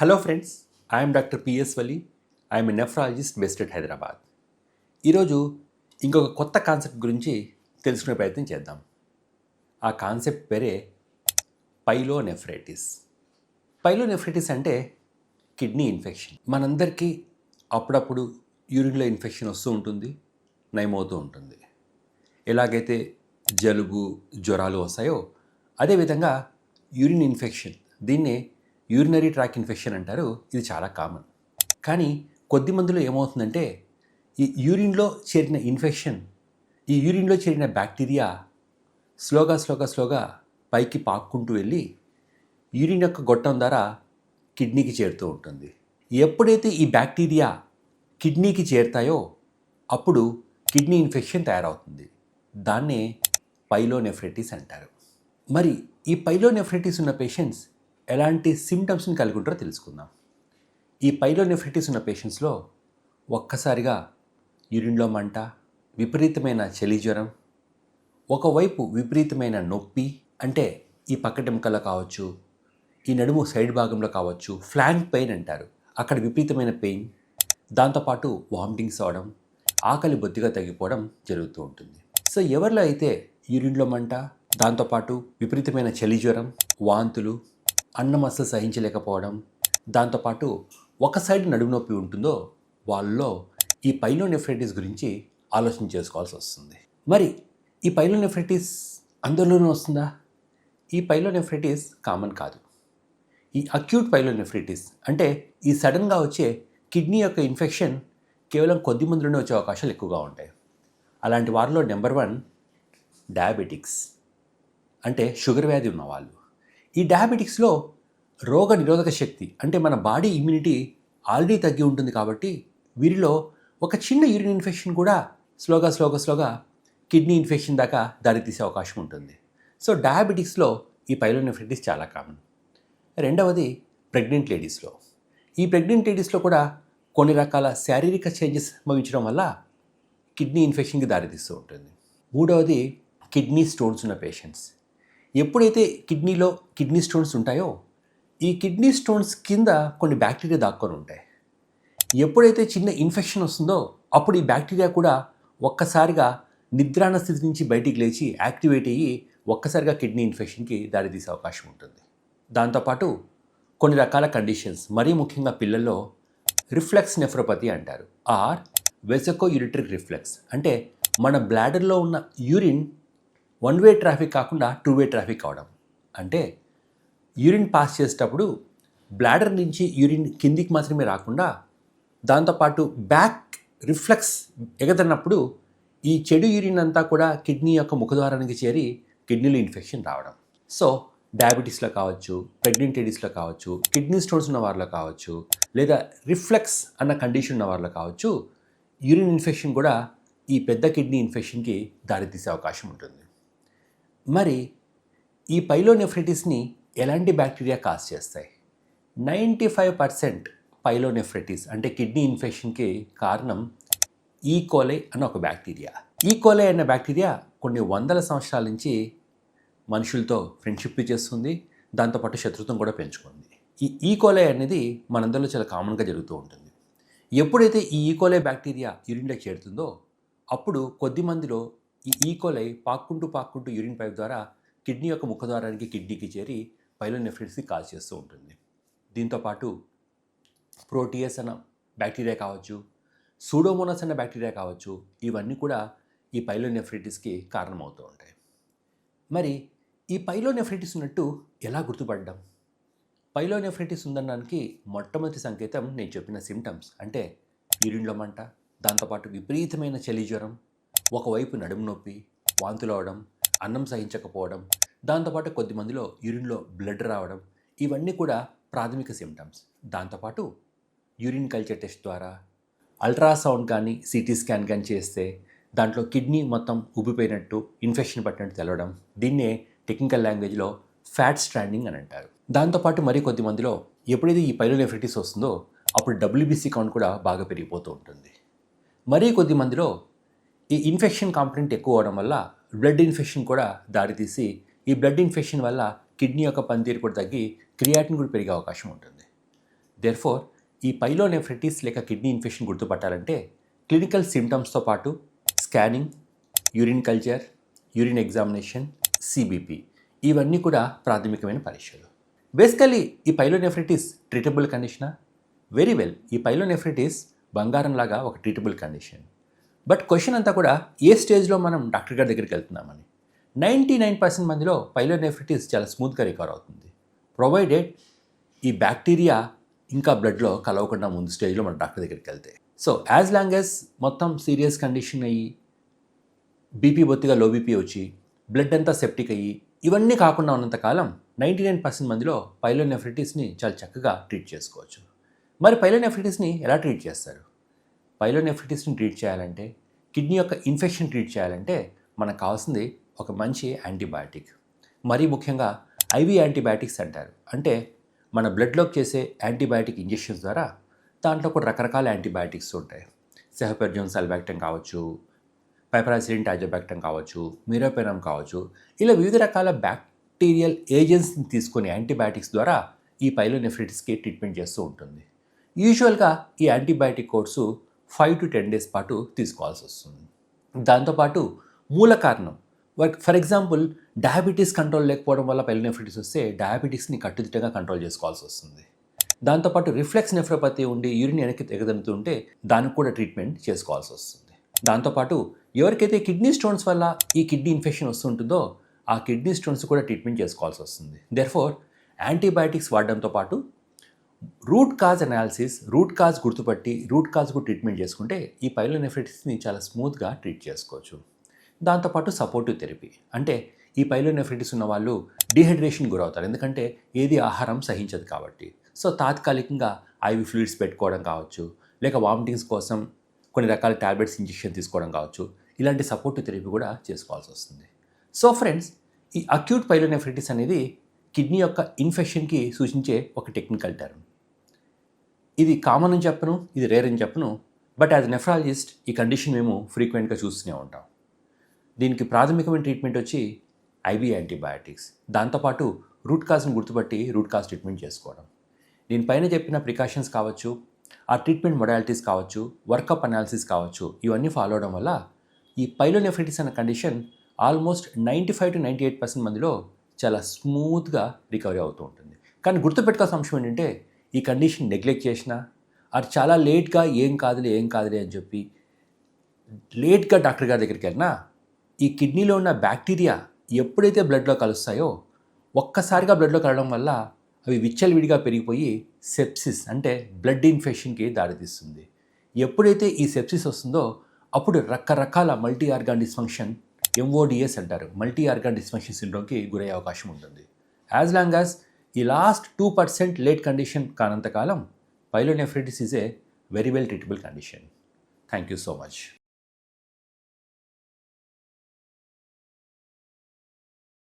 Hello friends I'm doctor P S Vali I'm a nephrologist based at Hyderabad ఈరోజు ఇంకొక కొత్త concept గురించి తెలుసుకునే ప్రయత్నం చేద్దాం. ఆ కాన్సెప్ట్ పేరే పైలో నెఫ్రెటిస్ పైలో నెఫ్రైటిస్ అంటే కిడ్నీ ఇన్ఫెక్షన్. మనందరికీ అప్పుడప్పుడు యూరిన్లో ఇన్ఫెక్షన్ వస్తూ ఉంటుంది నయమవుతూ ఉంటుంది. ఎలాగైతే జలుబు జ్వరాలు వస్తాయో అదేవిధంగా యూరిన్ ఇన్ఫెక్షన్. దీన్నే యూరినరీ ట్రాక్ ఇన్ఫెక్షన్ అంటారు ఇది చాలా కామన్. కానీ కొద్ది మందిలో ఏమవుతుందంటే ఈ యూరిన్లో చేరిన ఇన్ఫెక్షన్ ఈ యూరిన్లో చేరిన బ్యాక్టీరియా స్లోగా స్లోగా స్లోగా పైకి పాక్కుంటూ వెళ్ళి యూరిన్ యొక్క గొట్టం ద్వారా కిడ్నీకి చేరుతూ ఉంటుంది. ఎప్పుడైతే ఈ బ్యాక్టీరియా కిడ్నీకి చేరుతాయో అప్పుడు కిడ్నీ ఇన్ఫెక్షన్ తయారవుతుంది. దాన్నే పైలోనెఫ్రెటిస్ అంటారు. మరి ఈ పైలోనెఫ్రెటిస్ ఉన్న పేషెంట్స్ ఎలాంటి సిమ్టమ్స్ని కలిగి ఉంటారో తెలుసుకుందాం. ఈ పైలోనెఫ్రిటిస్ ఉన్న పేషెంట్స్లో ఒక్కసారిగా యూరిన్లో మంట విపరీతమైన చలి జ్వరం ఒకవైపు విపరీతమైన నొప్పి అంటే ఈ పక్కటెముకలో కావచ్చు ఈ నడుము సైడ్ భాగంలో కావచ్చు ఫ్లాంక్ పెయిన్ అంటారు. అక్కడ విపరీతమైన పెయిన్ దాంతోపాటు వామిటింగ్స్ అవడం ఆకలి బొత్తిగా తగ్గిపోవడం జరుగుతూ ఉంటుంది. సో ఎవరిలో అయితే యూరిన్లో మంట దాంతోపాటు విపరీతమైన చలి జ్వరం వాంతులు అన్నం అస్సలు సహించలేకపోవడం దాంతోపాటు ఒక సైడ్ నడుము నొప్పి ఉంటుందో వాళ్ళలో ఈ పైలోనెఫ్రైటిస్ గురించి ఆలోచన చేసుకోవాల్సి వస్తుంది. మరి ఈ పైలోనెఫ్రైటిస్ అందరిలోనూ వస్తుందా? ఈ పైలోనెఫ్రైటిస్ కామన్ కాదు. ఈ అక్యూట్ పైలోనెఫ్రైటిస్ అంటే ఈ సడన్గా వచ్చే కిడ్నీ యొక్క ఇన్ఫెక్షన్ కేవలం కొద్ది మందిలోనే వచ్చే అవకాశాలు ఎక్కువగా ఉంటాయి. అలాంటి వారిలో నెంబర్ వన్ డయాబెటిక్స్ అంటే షుగర్ వ్యాధి ఉన్నవాళ్ళు. ఈ డయాబెటిక్స్లో రోగ నిరోధక శక్తి అంటే మన బాడీ ఇమ్యూనిటీ ఆల్రెడీ తగ్గి ఉంటుంది కాబట్టి వీరిలో ఒక చిన్న యూరిన్ ఇన్ఫెక్షన్ కూడా స్లోగా స్లోగా స్లోగా కిడ్నీ ఇన్ఫెక్షన్ దాకా దారితీసే అవకాశం ఉంటుంది. సో డయాబెటిక్స్లో ఈ పైలోనెఫ్రైటిస్ చాలా కామన్ రెండవది ప్రెగ్నెంట్ లేడీస్లో ఈ ప్రెగ్నెంట్ లేడీస్లో కూడా కొన్ని రకాల శారీరక చేంజెస్ సంభవించడం వల్ల కిడ్నీ ఇన్ఫెక్షన్కి దారితీస్తూ ఉంటుంది. మూడవది కిడ్నీ స్టోన్స్ ఉన్న పేషెంట్స్ ఎప్పుడైతే కిడ్నీలో కిడ్నీ స్టోన్స్ ఉంటాయో ఈ కిడ్నీ స్టోన్స్ కింద కొన్ని బ్యాక్టీరియా దాక్కొని ఉంటాయి. ఎప్పుడైతే చిన్న ఇన్ఫెక్షన్ వస్తుందో అప్పుడు ఈ బ్యాక్టీరియా కూడా ఒక్కసారిగా నిద్రాణ స్థితి నుంచి బయటికి లేచి యాక్టివేట్ అయ్యి ఒక్కసారిగా కిడ్నీ ఇన్ఫెక్షన్కి దారితీసే అవకాశం ఉంటుంది. దాంతోపాటు కొన్ని రకాల కండిషన్స్ మరీ ముఖ్యంగా పిల్లల్లో రిఫ్లెక్స్ నెఫ్రోపతి అంటారు. Or vesicoureteric reflux. అంటే మన బ్లాడర్లో ఉన్న యూరిన్ వన్ వే ట్రాఫిక్ కాకుండా టూ వే ట్రాఫిక్ అవడం. అంటే యూరిన్ పాస్ చేసేటప్పుడు బ్లాడర్ నుంచి యూరిన్ కిందికి మాత్రమే రాకుండా దాంతోపాటు బ్యాక్ రిఫ్లెక్స్ ఎగదన్నప్పుడు ఈ చెడు యూరిన్ అంతా కూడా కిడ్నీ యొక్క ముఖద్వారానికి చేరి కిడ్నీలో ఇన్ఫెక్షన్ రావడం. సో డయాబెటీస్లో కావచ్చు ప్రెగ్నెంట్ లేడీస్లో కావచ్చు కిడ్నీ స్టోన్స్ ఉన్న వారిలో కావచ్చు లేదా రిఫ్లెక్స్ అన్న కండిషన్ ఉన్న వారిలో కావచ్చు యూరిన్ ఇన్ఫెక్షన్ కూడా ఈ పెద్ద కిడ్నీ ఇన్ఫెక్షన్కి దారితీసే అవకాశం ఉంటుంది. మరి ఈ పైలోనెఫ్రిటిస్ని ఎలాంటి బ్యాక్టీరియా కాజ్ చేస్తాయి? నైంటీ ఫైవ్ పర్సెంట్ పైలోనెఫ్రిటిస్ అంటే కిడ్నీ ఇన్ఫెక్షన్కి కారణం ఈ కోలై అన్న ఒక బ్యాక్టీరియా. ఈ కోలై అన్న బ్యాక్టీరియా కొన్ని వందల సంవత్సరాల నుంచి మనుషులతో ఫ్రెండ్షిప్ చేస్తుంది దాంతోపాటు శత్రుత్వం కూడా పెంచుకుంది. ఈ ఈకోలై అనేది మనందరిలో చాలా కామన్గా జరుగుతూ ఉంటుంది. ఎప్పుడైతే ఈ ఈకోలై బ్యాక్టీరియా యూరిన్లోకి చేరుతుందో అప్పుడు కొద్ది మందిలో ఈ ఈకోలై పాక్కుంటూ పాక్కుంటూ యూరిన్ పైప్ ద్వారా కిడ్నీ యొక్క ముఖద్వారానికి కిడ్నీకి చేరి పైలోనెఫ్రిట్స్ని కాజ్ చేస్తూ ఉంటుంది. దీంతోపాటు ప్రోటీయస్ అన్న బ్యాక్టీరియా కావచ్చు సూడోమోనస్ అన్న బ్యాక్టీరియా కావచ్చు ఇవన్నీ కూడా ఈ పైలోనెఫ్రిటిస్కి కారణమవుతూ ఉంటాయి. మరి ఈ పైలోనెఫ్రిటిస్ ఉన్నట్టు ఎలా గుర్తుపడ్డాం? పైలోనెఫ్రిటిస్ ఉందనడానికి మొట్టమొదటి సంకేతం నేను చెప్పిన సిమ్టమ్స్ అంటే యూరిన్లో మంట దాంతోపాటు విపరీతమైన చలి జ్వరం ఒకవైపు నడుము నొప్పి వాంతులు అవడం అన్నం సహించకపోవడం దాంతోపాటు కొద్ది మందిలో యూరిన్లో బ్లడ్ రావడం ఇవన్నీ కూడా ప్రాథమిక సిమ్టమ్స్ దాంతోపాటు యూరిన్ కల్చర్ టెస్ట్ ద్వారా అల్ట్రాసౌండ్ కానీ సిటీ స్కాన్ కానీ చేస్తే దాంట్లో కిడ్నీ మొత్తం ఉబ్బిపోయినట్టు ఇన్ఫెక్షన్ పట్టినట్టు తెలవడం. దీన్నే టెక్నికల్ లాంగ్వేజ్లో ఫ్యాట్ స్ట్రాండింగ్ అని అంటారు. దాంతోపాటు మరి కొద్ది మందిలో ఎప్పుడైతే ఈ పైలోనెఫ్రిటిస్ వస్తుందో అప్పుడు డబ్ల్యూబీసీ కౌంట్ కూడా బాగా పెరిగిపోతూ ఉంటుంది. మరీ కొద్ది మందిలో ఈ ఇన్ఫెక్షన్ కాంపనెంట్ ఎక్కువ అవడం వల్ల బ్లడ్ ఇన్ఫెక్షన్ కూడా దారితీసి ఈ బ్లడ్ ఇన్ఫెక్షన్ వల్ల కిడ్నీ యొక్క పనితీరు కూడా తగ్గి క్రియాటిన్ కూడా పెరిగే అవకాశం ఉంటుంది. దెర్ఫోర్ ఈ పైలోనెఫ్రిటిస్ లేక కిడ్నీ ఇన్ఫెక్షన్ గుర్తుపట్టాలంటే క్లినికల్ సిమ్టమ్స్తో పాటు scanning urine culture urine examination CBP ఇవన్నీ కూడా ప్రాథమికమైన పరీక్షలు. బేసికలీ ఈ పైలోనెఫ్రిటిస్ ట్రీటబుల్ కండిషనా వెరీ వెల్ ఈ పైలోనెఫ్రిటిస్ బంగారం లాగా ఒక ట్రీటబుల్ కండిషన్ బట్ క్వశ్చన్ అంతా కూడా ఏ స్టేజ్లో మనం డాక్టర్ గారి దగ్గరికి వెళ్తున్నామని. నైంటీ నైన్ పర్సెంట్ మందిలో పైలోనెఫ్రిటిస్ చాలా స్మూత్గా రికవర్ అవుతుంది. ప్రొవైడెడ్ ఈ బ్యాక్టీరియా ఇంకా బ్లడ్లో కలవకుండా ముందు స్టేజ్లో మన డాక్టర్ దగ్గరికి వెళ్తే. సో యాజ్ లాంగ్ యాజ్ మొత్తం సీరియస్ కండిషన్ అయ్యి బీపీ బొత్తిగా లో బీపీ వచ్చి బ్లడ్ అంతా సెప్టిక్ అయ్యి ఇవన్నీ కాకుండా ఉన్నంత కాలం నైంటీ నైన్ పర్సెంట్ మందిలో పైలోనెఫ్రిటిస్ని చాలా చక్కగా ట్రీట్ చేసుకోవచ్చు. మరి పైలోనెఫ్రిటిస్ని ఎలా ట్రీట్ చేస్తారు? పైలోనెఫ్రిటిస్ని ట్రీట్ చేయాలంటే కిడ్నీ యొక్క ఇన్ఫెక్షన్ ట్రీట్ చేయాలంటే మనకు కావాల్సింది ఒక మంచి యాంటీబయాటిక్. మరీ ముఖ్యంగా ఐవి యాంటీబయాటిక్స్ అంటారు. అంటే మన బ్లడ్లోకి చేసే యాంటీబయాటిక్ ఇంజెక్షన్స్ ద్వారా దాంట్లో కూడా రకరకాల యాంటీబయాటిక్స్ ఉంటాయి. సెహపెర్జోన్ సల్బాక్టం కావచ్చు పైపరాసిలిన్ టాజోబాక్టం కావచ్చు మిరోపెనమ్ కావచ్చు ఇలా వివిధ రకాల బ్యాక్టీరియల్ ఏజెంట్స్ని తీసుకొని యాంటీబయాటిక్స్ ద్వారా ఈ పైలోనెఫ్రిటిస్కి ట్రీట్మెంట్ చేస్తూ ఉంటుంది. యూజువల్గా ఈ antibiotic course five to ten days పాటు తీసుకోవాల్సి వస్తుంది. దాంతోపాటు మూల కారణం. ఫర్ ఎగ్జాంపుల్ డయాబెటీస్ కంట్రోల్ లేకపోవడం వల్ల పైలోనెఫ్రిటిస్ వస్తే డయాబెటీస్ని కట్టుదిట్టంగా కంట్రోల్ చేసుకోవాల్సి వస్తుంది. దాంతోపాటు రిఫ్లెక్స్ నెఫ్రోపతి ఉండి యూరిన్ వెనక్కి ఎగదనుతుంటే దానికి కూడా ట్రీట్మెంట్ చేసుకోవాల్సి వస్తుంది. దాంతోపాటు ఎవరికైతే కిడ్నీ స్టోన్స్ వల్ల ఈ కిడ్నీ ఇన్ఫెక్షన్ వస్తుంటుందో ఆ కిడ్నీ స్టోన్స్ కూడా ట్రీట్మెంట్ చేసుకోవాల్సి వస్తుంది. దెర్ఫోర్ యాంటీబయాటిక్స్ వాడడంతో పాటు root cause analysis root cause గుర్తుపట్టి రూట్ కాజ్కు ట్రీట్మెంట్ చేసుకుంటే ఈ పైలోనెఫ్రిటిస్ని చాలా స్మూత్గా ట్రీట్ చేసుకోవచ్చు. దాంతోపాటు సపోర్టివ్ థెరపీ అంటే ఈ పైలోనెఫ్రిటిస్ ఉన్న వాళ్ళు డిహైడ్రేషన్ గురవుతారు. ఎందుకంటే ఏది ఆహారం సహించదు కాబట్టి. సో తాత్కాలికంగా ఐవి ఫ్లూయిడ్స్ పెట్టుకోవడం కావచ్చు లేక వామిటింగ్స్ కోసం కొన్ని రకాల టాబ్లెట్స్ ఇంజెక్షన్ తీసుకోవడం కావచ్చు. ఇలాంటి సపోర్టివ్ థెరపీ కూడా చేసుకోవాల్సి వస్తుంది. సో ఫ్రెండ్స్ ఈ అక్యూట్ పైలోనెఫ్రిటిస్ అనేది కిడ్నీ యొక్క ఇన్ఫెక్షన్కి సూచించే ఒక టెక్నికల్ టర్మ్ ఇది కామన్ అని చెప్పను ఇది రేర్ అని చెప్పను బట్ యాజ్ నెఫ్రాలజిస్ట్ ఈ కండిషన్ మేము ఫ్రీక్వెంట్గా చూస్తూనే ఉంటాం. దీనికి ప్రాథమికమైన ట్రీట్మెంట్ వచ్చి ఐబీ యాంటీబయాటిక్స్ దాంతోపాటు రూట్ కాజ్ని గుర్తుపట్టి రూట్ కాజ్ ట్రీట్మెంట్ చేసుకోవడం. దీనిపైన చెప్పిన ప్రికాషన్స్ కావచ్చు ఆ ట్రీట్మెంట్ మొడాలిటీస్ కావచ్చు వర్కప్ అనాలిసిస్ కావచ్చు ఇవన్నీ ఫాలో అవడం వల్ల ఈ పైలోనెఫ్రిటిస్ అనే condition almost ninety five to ninety eight percent మందిలో చాలా స్మూత్గా రికవరీ అవుతూ ఉంటుంది. కానీ గుర్తుపెట్టుకోవాల్సిన అంశం ఏంటంటే ఈ కండిషన్ నెగ్లెక్ట్ చేసినా అది చాలా లేట్గా ఏం కాదులే ఏం కాదులే అని చెప్పి లేట్గా డాక్టర్ గారి దగ్గరికి వెళ్ళినా ఈ కిడ్నీలో ఉన్న బ్యాక్టీరియా ఎప్పుడైతే బ్లడ్లో కలుస్తాయో ఒక్కసారిగా బ్లడ్లో కలవడం వల్ల అవి విచ్చలవిడిగా పెరిగిపోయి సెప్సిస్ అంటే బ్లడ్ ఇన్ఫెక్షన్కి దారితీస్తుంది. ఎప్పుడైతే ఈ సెప్సిస్ వస్తుందో అప్పుడు రకరకాల మల్టీ ఆర్గాన్ డిస్ఫంక్షన్ ఎంఓడిఎస్ అంటారు. మల్టీ ఆర్గాన్ డిస్ఫంక్షన్ సిండ్రోమ్కి గురయ్యే అవకాశం ఉంటుంది. యాజ్ లాంగ్ యాజ్ ఈ last two percent late condition కానంతకాలం pyelonephritis is a very well treatable condition thank you so much